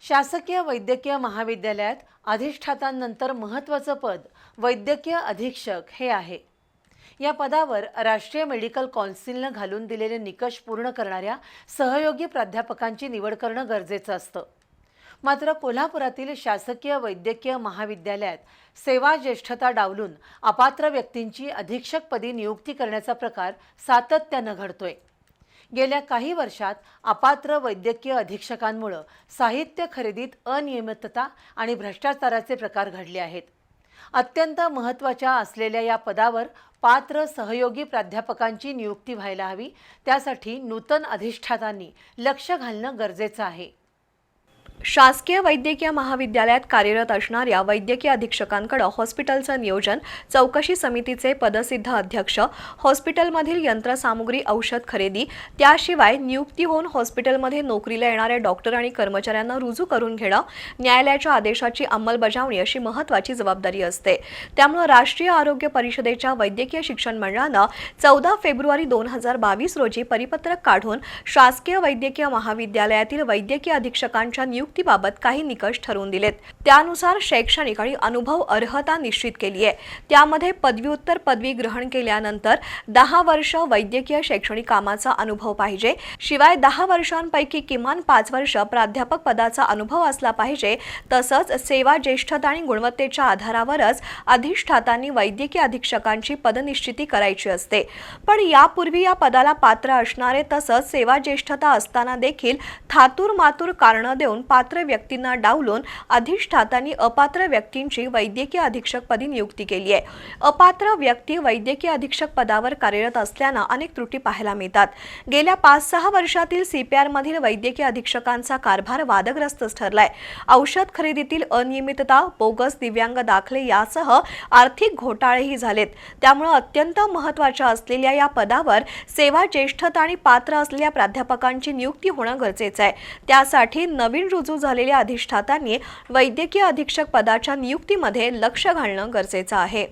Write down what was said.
शासकीय वैद्यकीय महाविद्यालयात अधिष्ठातांनंतर महत्त्वाचं पद वैद्यकीय अधीक्षक हे आहे. या पदावर राष्ट्रीय मेडिकल कौन्सिलनं घालून दिलेले निकष पूर्ण करणाऱ्या सहयोगी प्राध्यापकांची निवड करणं गरजेचं असतं. मात्र कोल्हापुरातील शासकीय वैद्यकीय महाविद्यालयात सेवा ज्येष्ठता डावलून अपात्र व्यक्तींची अधीक्षकपदी नियुक्ती करण्याचा प्रकार सातत्यानं घडतोय. गेल्या काही वर्षात अपात्र वैद्यकीय अधीक्षकांमुळं साहित्य खरेदीत अनियमितता आणि भ्रष्टाचाराचे प्रकार घडले आहेत. अत्यंत महत्त्वाच्या असलेल्या या पदावर पात्र सहयोगी प्राध्यापकांची नियुक्ती व्हायला हवी त्यासाठी नूतन अधिष्ठातांनी लक्ष घालणं गरजेचं आहे. शासकीय वैद्यकीय महाविद्यालयात कार्यरत असणाऱ्या वैद्यकीय अधीक्षकांकडे हॉस्पिटलचं नियोजन चौकशी समितीचे पदसिद्ध अध्यक्ष हॉस्पिटलमधील यंत्रसामुग्री औषध खरेदी त्याशिवाय नियुक्ती होऊन हॉस्पिटलमध्ये नोकरीला येणाऱ्या डॉक्टर आणि कर्मचाऱ्यांना रुजू करून घेणं न्यायालयाच्या आदेशाची अंमलबजावणी अशी महत्त्वाची जबाबदारी असते. त्यामुळे राष्ट्रीय आरोग्य परिषदेच्या वैद्यकीय शिक्षण मंडळानं चौदा फेब्रुवारी दोन हजार बावीस रोजी परिपत्रक काढून शासकीय वैद्यकीय महाविद्यालयातील वैद्यकीय अधीक्षकांच्या नियुक्ती नियुक्तीबाबत काही निकष ठरवून दिलेत. त्यानुसार शैक्षणिक आणि अनुभव अर्हता निश्चित केली आहे. त्यामध्ये पदव्युत्तर पदवी ग्रहण केल्यानंतर दहा वर्ष वैद्यकीय शैक्षणिक कामाचा अनुभव पाहिजे. शिवाय दहा वर्षांपैकी किमान पाच वर्ष प्राध्यापक पदाचा अनुभव असला पाहिजे. तसंच सेवा ज्येष्ठता आणि गुणवत्तेच्या आधारावरच अधिष्ठातांनी वैद्यकीय अधीक्षकांची पदनिश्चिती करायची असते. पण यापूर्वी या पदाला पात्र असणारे तसंच सेवा ज्येष्ठता असताना देखील थातूर मातूर कारणं देऊन पात्र व्यक्तींना डावलून अधिष्ठातांनी अपात्र व्यक्तींची वैद्यकीय अधीक्षकपदी नियुक्ती केली आहे. अपात्र व्यक्ती वैद्यकीय अधीक्षक पदावर कार्यरत असल्यानं अनेक त्रुटी पाहायला मिळतात. गेल्या पाच सहा वर्षातील सीपीआरमधील वैद्यकीय अधीक्षकांचा कारभार वादग्रस्तच ठरलाय. औषध खरेदीतील अनियमितता बोगस दिव्यांग दाखले यासह आर्थिक घोटाळेही झालेत. त्यामुळे अत्यंत महत्त्वाच्या असलेल्या या पदावर सेवा ज्येष्ठता आणि पात्र असलेल्या प्राध्यापकांची नियुक्ती होणं गरजेचं आहे. त्यासाठी नवीन रुजू झालेल्या अधिष्ठातांनी वैद्यकीय अधीक्षक पदाच्या नियुक्तीमध्ये लक्ष घालणं गरजेचं आहे.